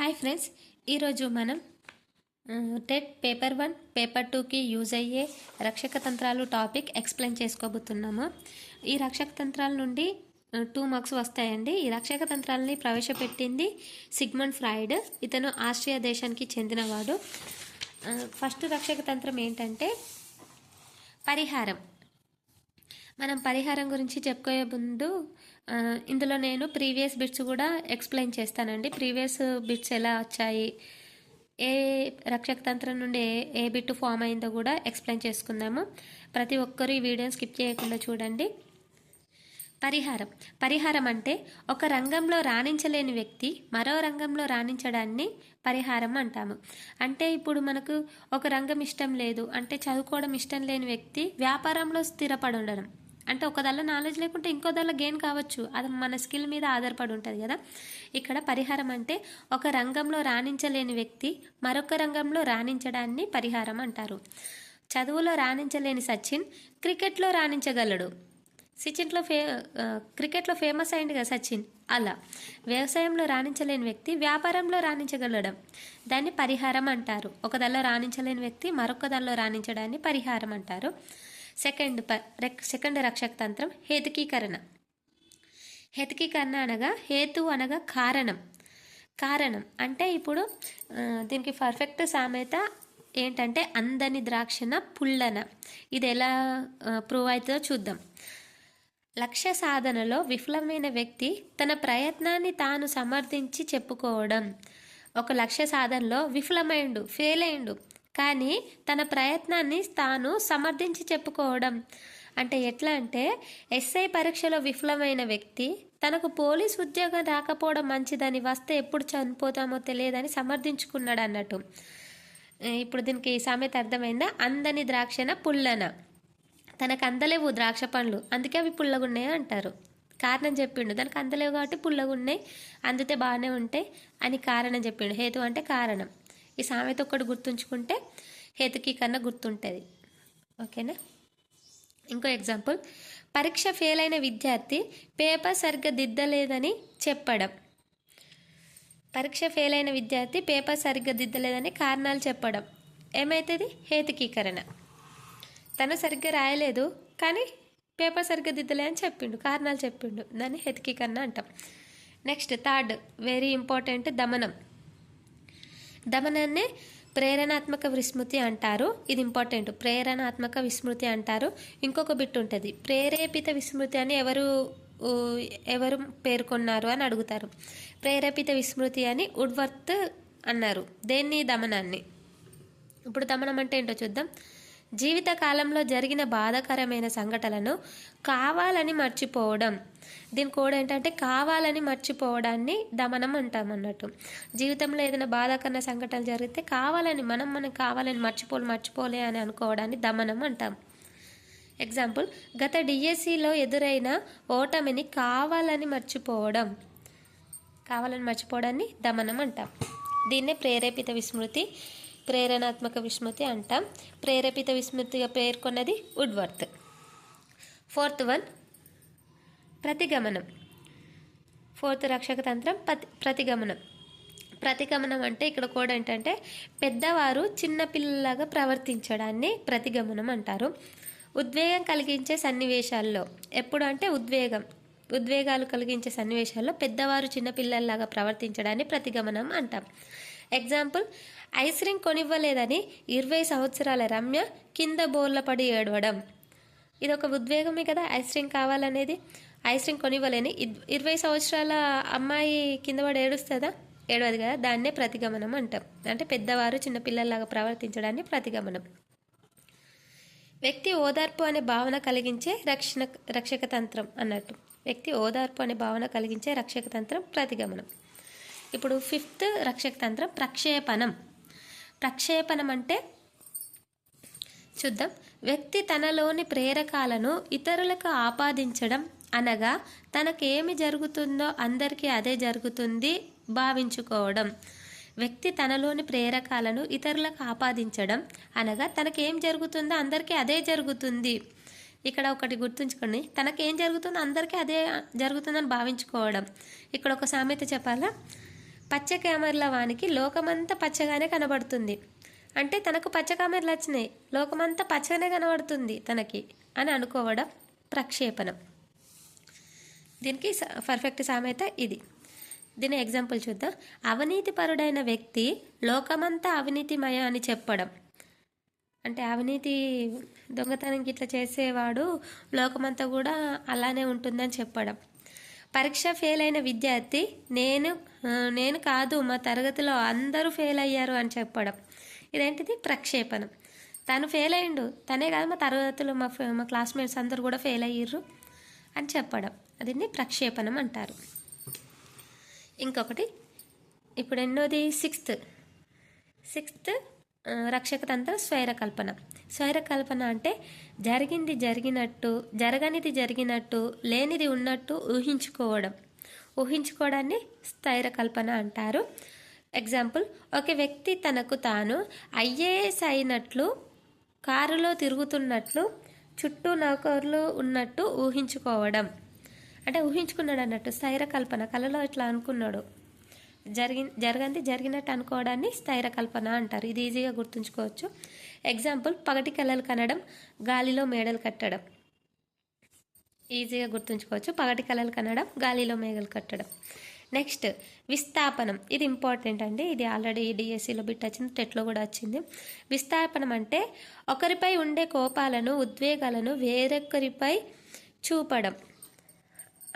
Hi friends ఈరోజు మనం TET paper one paper టూకి యూజ్ అయ్యే రక్షక తంత్రాలు టాపిక్ ఎక్స్ప్లెయిన్ చేసుకోబోతున్నాము. ఈ రక్షక తంత్రాల నుండి టూ మార్క్స్ వస్తాయండి. ఈ రక్షక తంత్రాలని ప్రవేశపెట్టింది సిగ్మండ్ ఫ్రాయిడ్. ఇతను ఆస్ట్రియా దేశానికి చెందినవాడు. ఫస్ట్ రక్షక తంత్రం ఏంటంటే పరిహారం. మనం పరిహారం గురించి చెప్పుకునే ముందు ఇందులో నేను ప్రీవియస్ బిట్స్ కూడా ఎక్స్ప్లెయిన్ చేస్తానండి. ప్రీవియస్ బిట్స్ ఎలా వచ్చాయి ఏ రక్షక తంత్రం నుండి ఏ ఏ బిట్ ఫామ్ అయిందో కూడా ఎక్స్ప్లెయిన్ చేసుకుందాము. ప్రతి ఒక్కరు ఈ వీడియోని స్కిప్ చేయకుండా చూడండి. పరిహారం. పరిహారం అంటే ఒక రంగంలో రాణించలేని వ్యక్తి మరో రంగంలో రాణించడాన్ని పరిహారం అంటాము. అంటే ఇప్పుడు మనకు ఒక రంగం ఇష్టం లేదు అంటే చదువుకోవడం ఇష్టం లేని వ్యక్తి వ్యాపారంలో స్థిరపడి ఉండడం. అంటే ఒకదల్ల నాలెడ్జ్ లేకుంటే ఇంకో దానిలో గెయిన్ కావచ్చు. అది మన స్కిల్ మీద ఆధారపడి ఉంటుంది కదా. ఇక్కడ పరిహారం అంటే ఒక రంగంలో రాణించలేని వ్యక్తి మరొక రంగంలో రాణించడాన్ని పరిహారం అంటారు. చదువులో రాణించలేని సచిన్ క్రికెట్లో రాణించగలడు. సచిన్లో ఫే క్రికెట్లో ఫేమస్ అయింది కదా సచిన్ అలా. వ్యవసాయంలో రాణించలేని వ్యక్తి వ్యాపారంలో రాణించగలడం. దాన్ని పరిహారం అంటారు. ఒకదల్లో రాణించలేని వ్యక్తి మరొక దానిలో రాణించడాన్ని పరిహారం అంటారు. సెకండ్ ప సెకండ్ రక్షక తంత్రం హేతుకీకరణ. హేతుకీకరణ అనగా హేతు అనగా కారణం. కారణం అంటే ఇప్పుడు దీనికి పర్ఫెక్ట్ సామెత ఏంటంటే అందని ద్రాక్షన పుల్లన. ఇది ఎలా ప్రూవ్ అవుతుందో చూద్దాం. లక్ష్య సాధనలో విఫలమైన వ్యక్తి తన ప్రయత్నాన్ని తాను సమర్థించి చెప్పుకోవడం. ఒక లక్ష్య సాధనలో విఫలమైండు ఫెయిల్ అయిండు. కానీ తన ప్రయత్నాన్ని తాను సమర్థించి చెప్పుకోవడం. అంటే ఎట్లా అంటే ఎస్ఐ పరీక్షలో విఫలమైన వ్యక్తి తనకు పోలీస్ ఉద్యోగం రాకపోవడం మంచిదని వస్తే ఎప్పుడు చనిపోతామో తెలియదని సమర్థించుకున్నాడు అన్నట్టు. ఇప్పుడు దీనికి సామెత అర్థమైందా? అందని ద్రాక్షన పుల్లన. తనకు అందలేవు ద్రాక్ష పండ్లు. అందుకే అవి పుల్లగున్నాయి అంటారు. కారణం చెప్పిండు. దానికి అందలేవు కాబట్టి పుల్లగున్నాయి. అందితే బాగానే ఉంటాయి అని కారణం చెప్పిండు. హేతు అంటే కారణం. ఈ సామెత ఒక్కటి గుర్తుంచుకుంటే హేతుకి కన్నా గుర్తుంటుంది. ఓకేనా? ఇంకో ఎగ్జాంపుల్. పరీక్ష ఫెయిల్ అయిన విద్యార్థి పేపర్ సరిగ్గా దిద్దలేదని చెప్పడం. పరీక్ష ఫెయిల్ అయిన విద్యార్థి పేపర్ సరిగ్గా దిద్దలేదని కారణాలు చెప్పడం. ఏమవుతుంది హేతుకీకరణ. తను సరిగ్గా రాయలేదు కానీ పేపర్ సరిగ్గా దిద్దలేదని చెప్పిండు కారణాలు చెప్పిండు. దాన్ని హెతికీకరణ అంటాం. నెక్స్ట్ థర్డ్ వెరీ ఇంపార్టెంట్ దమనం. దమనాన్ని ప్రేరణాత్మక విస్మృతి అంటారు. ఇది ఇంపార్టెంట్. ప్రేరణాత్మక విస్మృతి అంటారు. ఇంకొక బిట్ ఉంటుంది. ప్రేరేపిత విస్మృతి అని ఎవరు ఎవరు పేర్కొన్నారు అని అడుగుతారు. ప్రేరేపిత విస్మృతి అని ఉడ్వర్త్ అన్నారు. దేన్ని? దమనాన్ని. ఇప్పుడు దమనం అంటే ఏంటో చూద్దాం. జీవితకాలంలో జరిగిన బాధాకరమైన సంఘటనలను కావాలని మర్చిపోవడం. దీని కూడా ఏంటంటే కావాలని మర్చిపోవడాన్ని దమనం అంటాం అన్నట్టు. జీవితంలో ఏదైనా బాధాకరమైన సంఘటనలు జరిగితే కావాలని మనం మనం కావాలని మర్చిపోలే మర్చిపోలే అని అనుకోవడాన్ని దమనం అంటాం. ఎగ్జాంపుల్ గత డిఎస్సిలో ఎదురైన ఓటమిని కావాలని మర్చిపోవడం. కావాలని మర్చిపోవడాన్ని దమనం అంటాం. దీన్నే ప్రేరేపిత విస్మృతి ప్రేరణాత్మక విస్మృతి అంటాం. ప్రేరేపిత విస్మృతిగా పేర్కొన్నది వుడ్వర్త్ ఫోర్త్ వన్ ప్రతిగమనం. ఫోర్త్ రక్షక తంత్రం ప్రతి ప్రతిగమనం. ప్రతిగమనం అంటే ఇక్కడ కూడా ఏంటంటే పెద్దవారు చిన్నపిల్లలాగా ప్రవర్తించడాన్ని ప్రతిగమనం అంటారు. ఉద్వేగం కలిగించే సన్నివేశాల్లో ఎప్పుడు అంటే ఉద్వేగం ఉద్వేగాలు కలిగించే సన్నివేశాల్లో పెద్దవారు చిన్నపిల్లల్లాగా ప్రవర్తించడాన్ని ప్రతిగమనం అంటాం. ఎగ్జాంపుల్ ఐస్ రింగ్ కొనివ్వలేదని ఇరవై సంవత్సరాల రమ్య కింద బోర్ల పడి ఏడవడం. ఇది ఒక ఉద్వేగమే కదా ఐస్ రింగ్ కావాలనేది? ఐస్ రింగ్ కొనివ్వలేని ఇద్- ఇరవై సంవత్సరాల అమ్మాయి కింద పడి ఏడుస్తుందా? ఏడవదు కదా దాన్నే ప్రతిగమనం అంటాం. అంటే పెద్దవారు చిన్నపిల్లల్లాగా ప్రవర్తించడాన్ని ప్రతిగమనం. వ్యక్తి ఓదార్పు అనే భావన కలిగించే రక్షణ రక్షక తంత్రం అన్నట్టు. వ్యక్తి ఓదార్పు అనే భావన కలిగించే రక్షక తంత్రం ప్రతిగమనం. ఇప్పుడు ఫిఫ్త్ రక్షక తంత్రం ప్రక్షేపణం. ప్రక్షేపణం అంటే చూద్దాం. వ్యక్తి తనలోని ప్రేరకాలను ఇతరులకు ఆపాదించడం అనగా తనకేమి జరుగుతుందో అందరికీ అదే జరుగుతుంది భావించుకోవడం. వ్యక్తి తనలోని ప్రేరకాలను ఇతరులకు ఆపాదించడం అనగా తనకేం జరుగుతుందో అందరికీ అదే జరుగుతుంది. ఇక్కడ ఒకటి గుర్తుంచుకోండి. తనకేం జరుగుతుందో అందరికీ అదే జరుగుతుందని భావించుకోవడం. ఇక్కడ ఒక సామెత చెప్పాలా? పచ్చ కామెర్ల వానికి లోకమంతా పచ్చగానే కనబడుతుంది. అంటే తనకు పచ్చ కామెర్లు వచ్చినాయి. లోకమంతా పచ్చగానే కనబడుతుంది తనకి అని అనుకోవడం ప్రక్షేపణం. దీనికి స- పర్ఫెక్ట్ సామెత ఇది. దీని ఎగ్జాంపుల్ చూద్దాం. అవినీతిపరుడైన వ్యక్తి లోకమంతా అవినీతిమయ అని చెప్పడం. అంటే అవినీతి దొంగతనం ఇట్లా చేసేవాడు లోకమంతా కూడా అలానే ఉంటుందని చెప్పడం. పరీక్ష ఫెయిల్ అయిన విద్యార్థి నేను నేను కాదు మా తరగతిలో అందరూ ఫెయిల్ అయ్యారు అని చెప్పడం. ఇదేంటిది? ప్రక్షేపణం. తను ఫెయిల్ అయ్యిండు. తనే కాదు మా తరగతిలో మా మా క్లాస్మేట్స్ అందరూ కూడా ఫెయిల్ అయ్యారు అని చెప్పడం. దీన్ని ప్రక్షేపణం అంటారు. ఇంకొకటి ఇప్పుడు ఎన్నోది? సిక్స్త్ సిక్స్త్ రక్షక తంత్రం స్వైర కల్పన స్వైర కల్పన అంటే జరిగింది జరిగినట్టు జరగనిది జరిగినట్టు లేనిది ఉన్నట్టు ఊహించుకోవడం. ఊహించుకోవడాన్ని స్థైర కల్పన అంటారు. ఎగ్జాంపుల్ ఒక వ్యక్తి తనకు తాను ఐఏఎస్ అయినట్లు కారులో తిరుగుతున్నట్లు చుట్టూ నౌకర్లు ఉన్నట్టు ఊహించుకోవడం. అంటే ఊహించుకున్నాడు అన్నట్టు స్థైర కల్పన కలలో ఇట్లా అనుకున్నాడు. జరిగి జరగంది. జరిగినట్టు అనుకోవడాన్ని స్థైర కల్పన అంటారు. ఇది ఈజీగా గుర్తుంచుకోవచ్చు. ఎగ్జాంపుల్ పగటి కళలు కనడం గాలిలో మేడలు కట్టడం. ఈజీగా గుర్తుంచుకోవచ్చు. పగటి కళలు కనడం గాలిలో మేఘలు కట్టడం. నెక్స్ట్ విస్థాపనం. ఇది ఇంపార్టెంట్ అండి. ఇది ఆల్రెడీ డిఎస్సిలో బిట్ వచ్చింది టెట్లో కూడా వచ్చింది. విస్థాపనం అంటే ఒకరిపై ఉండే కోపాలను ఉద్వేగాలను వేరొకరిపై చూపడం.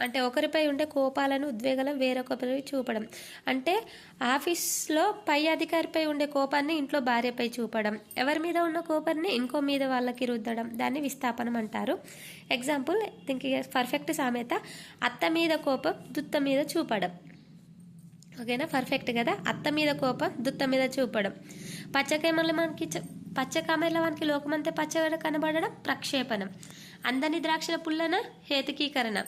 అంటే ఒకరిపై ఉండే కోపాలను ఉద్వేగాలను వేరొకరిపై చూపడం. అంటే ఆఫీస్లో పై అధికారిపై ఉండే కోపాన్ని ఇంట్లో భార్యపై చూపడం. ఎవరి మీద ఉన్న కోపాన్ని ఇంకో మీద వాళ్ళకి రుద్దడం. దాన్ని విస్థాపనం అంటారు. ఎగ్జాంపుల్ దీనికి పర్ఫెక్ట్ సామెత అత్త మీద కోపం దుత్త మీద చూపడం. ఓకేనా? పర్ఫెక్ట్ కదా? అత్త మీద కోపం దుత్త మీద చూపడం. పచ్చకామెల మనకి పచ్చ పచ్చకామెల మనకి లోకమంతే పచ్చగా కనబడడం ప్రక్షేపణం. అందని ద్రాక్షల పుల్లన? హేతుకీకరణ.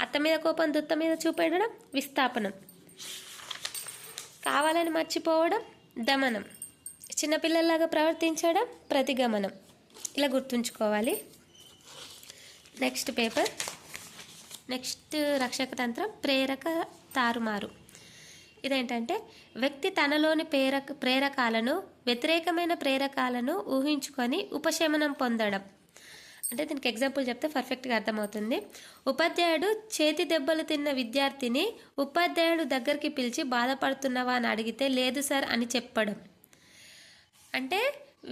అత్త మీద కోపం దుత్త మీద చూపెట్టడం విస్థాపనం. కావాలని మర్చిపోవడం దమనం. చిన్నపిల్లల్లాగా ప్రవర్తించడం ప్రతిగమనం. ఇలా గుర్తుంచుకోవాలి. Next paper. నెక్స్ట్ రక్షక తంత్రం ప్రేరక తారుమారు. ఇదేంటంటే వ్యక్తి తనలోని ప్రేరక ప్రేరకాలను వ్యతిరేకమైన ప్రేరకాలను ఊహించుకొని ఉపశమనం పొందడం. అంటే దీనికి ఎగ్జాంపుల్ చెప్తే పర్ఫెక్ట్గా అర్థమవుతుంది. ఉపాధ్యాయుడు చేతి దెబ్బలు తిన్న విద్యార్థిని ఉపాధ్యాయుడు దగ్గరికి పిలిచి బాధపడుతున్నావా అని అడిగితే లేదు సార్ అని చెప్పడం. అంటే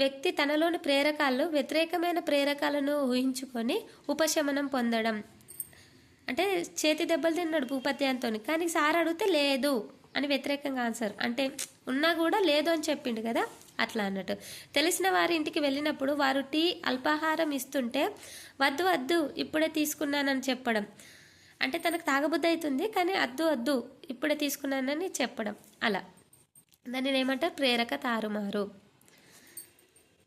వ్యక్తి తనలోని ప్రేరకాలు వ్యతిరేకమైన ప్రేరకాలను ఊహించుకొని ఉపశమనం పొందడం. అంటే చేతి దెబ్బలు తిన్నాడు ఉపాధ్యాయంతో కానీ సార్ అడిగితే లేదు అని వ్యతిరేకంగా ఆన్సర్ అంటే ఉన్నా కూడా లేదు అని చెప్పిండు కదా. అట్లా అన్నట్టు. తెలిసిన వారి ఇంటికి వెళ్ళినప్పుడు వారు టీ అల్పాహారం ఇస్తుంటే వద్దు వద్దు ఇప్పుడే తీసుకున్నానని చెప్పడం. అంటే తనకు తాగబుద్ధి అవుతుంది కానీ అద్దు వద్దు ఇప్పుడే తీసుకున్నానని చెప్పడం. అలా. దాన్ని ఏమంటారు ప్రేరక తారుమారు.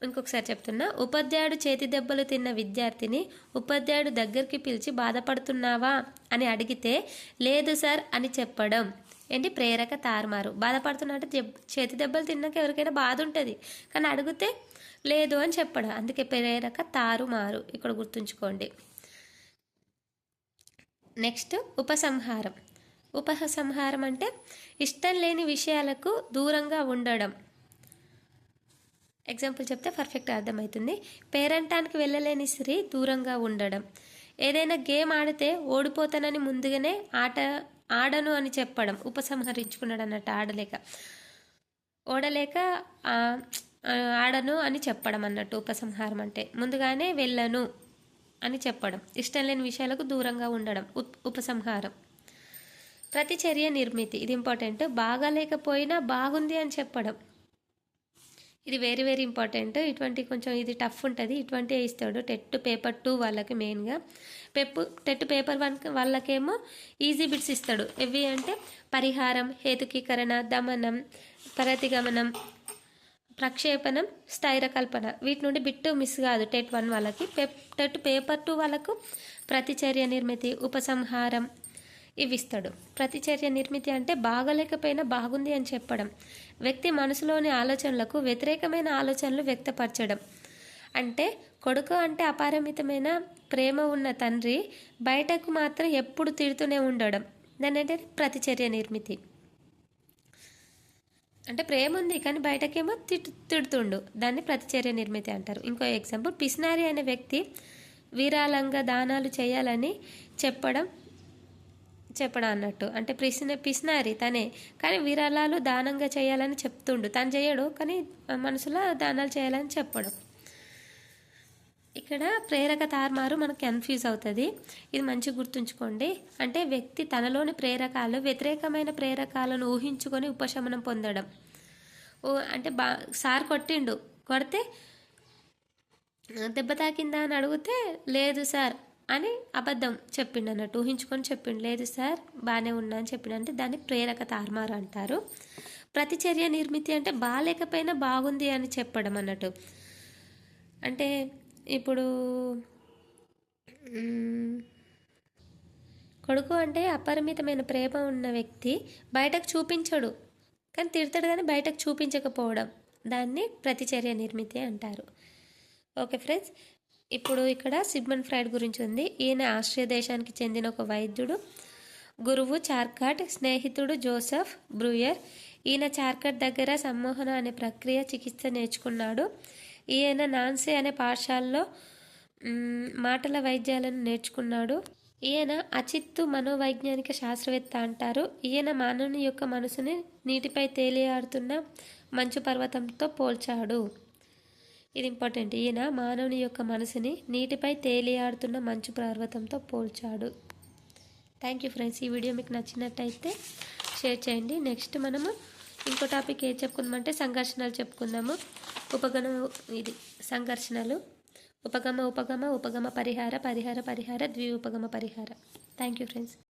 ఇంకొకసారి చెప్తున్నా. ఉపాధ్యాయుడు చేతి దెబ్బలు తిన్న విద్యార్థిని ఉపాధ్యాయుడు దగ్గరికి పిలిచి బాధపడుతున్నావా అని అడిగితే లేదు సార్ అని చెప్పడం. ఏంటి? ప్రేరక తారుమారు. బాధపడుతున్నట్టు చేతి దెబ్బలు తిన్నాక ఎవరికైనా బాధ ఉంటుంది. కానీ అడిగితే లేదు అని చెప్పడం. అందుకే ప్రేరక తారుమారు. ఇక్కడ గుర్తుంచుకోండి. నెక్స్ట్ ఉపసంహారం. ఉపసంహారం అంటే ఇష్టం లేని విషయాలకు దూరంగా ఉండడం. ఎగ్జాంపుల్ చెప్తే పర్ఫెక్ట్ అర్థమవుతుంది. పేరంటానికి వెళ్ళలేని స్త్రీ దూరంగా ఉండడం. ఏదైనా గేమ్ ఆడితే ఓడిపోతానని ముందుగానే ఆట ఆడను అని చెప్పడం ఉపసంహరించుకున్నాడు అన్నట్టు ఆడలేక. ఓడలేక ఆడను అని చెప్పడం అన్నట్టు ఉపసంహారం అంటే. ముందుగానే వెళ్ళను అని చెప్పడం ఇష్టం లేని విషయాలకు దూరంగా ఉండడం ఉపసంహారం. ప్రతిచర్య నిర్మితి ఇది ఇంపార్టెంట్ బాగాలేకపోయినా బాగుంది అని చెప్పడం. ఇది వెరీ వెరీ ఇంపార్టెంట్ ఇటువంటి కొంచెం ఇది టఫ్ ఉంటుంది. ఇటువంటి ఇస్తాడు. టెట్ పేపర్ టూ వాళ్ళకి మెయిన్గా పెప్పు టెట్ పేపర్ వన్ వాళ్ళకేమో ఈజీ బిట్స్ ఇస్తాడు. ఇవి అంటే పరిహారం హేతుకీకరణ దమనం ప్రతిగమనం ప్రక్షేపణం స్థైర కల్పన వీటి నుండి బిట్టు మిస్ కాదు టెట్ వన్ వాళ్ళకి. పెప్ టెట్ పేపర్ టూ వాళ్ళకు ప్రతిచర్య నిర్మితి ఉపసంహారం ఇవిస్తాడు ప్రతిచర్య నిర్మితి అంటే బాగలేకపోయినా బాగుంది అని చెప్పడం. వ్యక్తి మనసులోని ఆలోచనలకు వ్యతిరేకమైన ఆలోచనలు వ్యక్తపరచడం. అంటే కొడుకు అంటే అపారమితమైన ప్రేమ ఉన్న తండ్రి బయటకు మాత్రం ఎప్పుడు తిడుతూనే ఉండడం. దాని అంటే ప్రతిచర్య నిర్మితి. అంటే ప్రేమ ఉంది కానీ బయటకేమో తిట్టు తిడుతుండు. దాన్ని ప్రతిచర్య నిర్మితి అంటారు. ఇంకో ఎగ్జాంపుల్ పిసినారి అనే వ్యక్తి విరాళంగా దానాలు చేయాలని చెప్పడం చెప్పడం అన్నట్టు. అంటే పిసిన పిసినారి తనే. కానీ విరాళాలు దానంగా చేయాలని చెప్తుండు. తను చేయడు కానీ మనసులో దానాలు చేయాలని చెప్పడం. ఇక్కడ ప్రేరక తారుమారు మనకు కన్ఫ్యూజ్ అవుతుంది. ఇది మంచి గుర్తుంచుకోండి. అంటే వ్యక్తి తనలోని ప్రేరకాలు వ్యతిరేకమైన ప్రేరకాలను ఊహించుకొని ఉపశమనం పొందడం. ఓ అంటే బా సార్ కొట్టిండు. కొడితే దెబ్బ తాకిందా అని అడిగితే లేదు సార్. అని అబద్ధం చెప్పిండు అన్నట్టు ఊహించుకొని చెప్పిండు. లేదు సార్ బాగానే ఉన్నా అని చెప్పిండు. అంటే దాన్ని ప్రేరక తారుమారు అంటారు. ప్రతిచర్య నిర్మితి అంటే బాగాలేకపోయినా బాగుంది అని చెప్పడం అన్నట్టు. అంటే ఇప్పుడు కొడుకు అంటే అపరిమితమైన ప్రేమ ఉన్న వ్యక్తి బయటకు చూపించడు. కానీ తిడతాడు కానీ బయటకు చూపించకపోవడం. దాన్ని ప్రతిచర్య నిర్మితి అంటారు. ఓకే ఫ్రెండ్స్ ఇప్పుడు ఇక్కడ సిగ్మన్ ఫ్రైడ్ గురించి ఉంది. ఈయన ఆస్ట్రియా దేశానికి చెందిన ఒక వైద్యుడు గురువు చార్కాట్ స్నేహితుడు జోసెఫ్ బ్రూయర్. ఈయన చార్కట్ దగ్గర సమ్మోహన అనే ప్రక్రియ చికిత్స నేర్చుకున్నాడు. ఈయన నాన్సీ అనే పాఠశాలలో మాటల వైద్యాలను నేర్చుకున్నాడు. ఈయన అచిత్తు మనోవైజ్ఞానిక శాస్త్రవేత్త అంటారు. ఈయన మానవుని యొక్క మనసుని నీటిపై తేలియాడుతున్న మంచు పర్వతంతో పోల్చాడు. ఇది ఇంపార్టెంట్. ఈయన మానవుని యొక్క మనసుని నీటిపై తేలియాడుతున్న మంచు పర్వతంతో పోల్చాడు. థ్యాంక్ యూ ఫ్రెండ్స్ ఈ వీడియో మీకు నచ్చినట్టయితే షేర్ చేయండి. నెక్స్ట్ మనము ఇంకో టాపిక్ ఏం చెప్పుకుందామంటే సంఘర్షణలు చెప్పుకుందాము. ఉపగమ ఇది సంఘర్షణలు. ఉపగమ ఉపగమ ఉపగమ పరిహార పరిహార పరిహార ద్వి ఉపగమ పరిహార. Thank you friends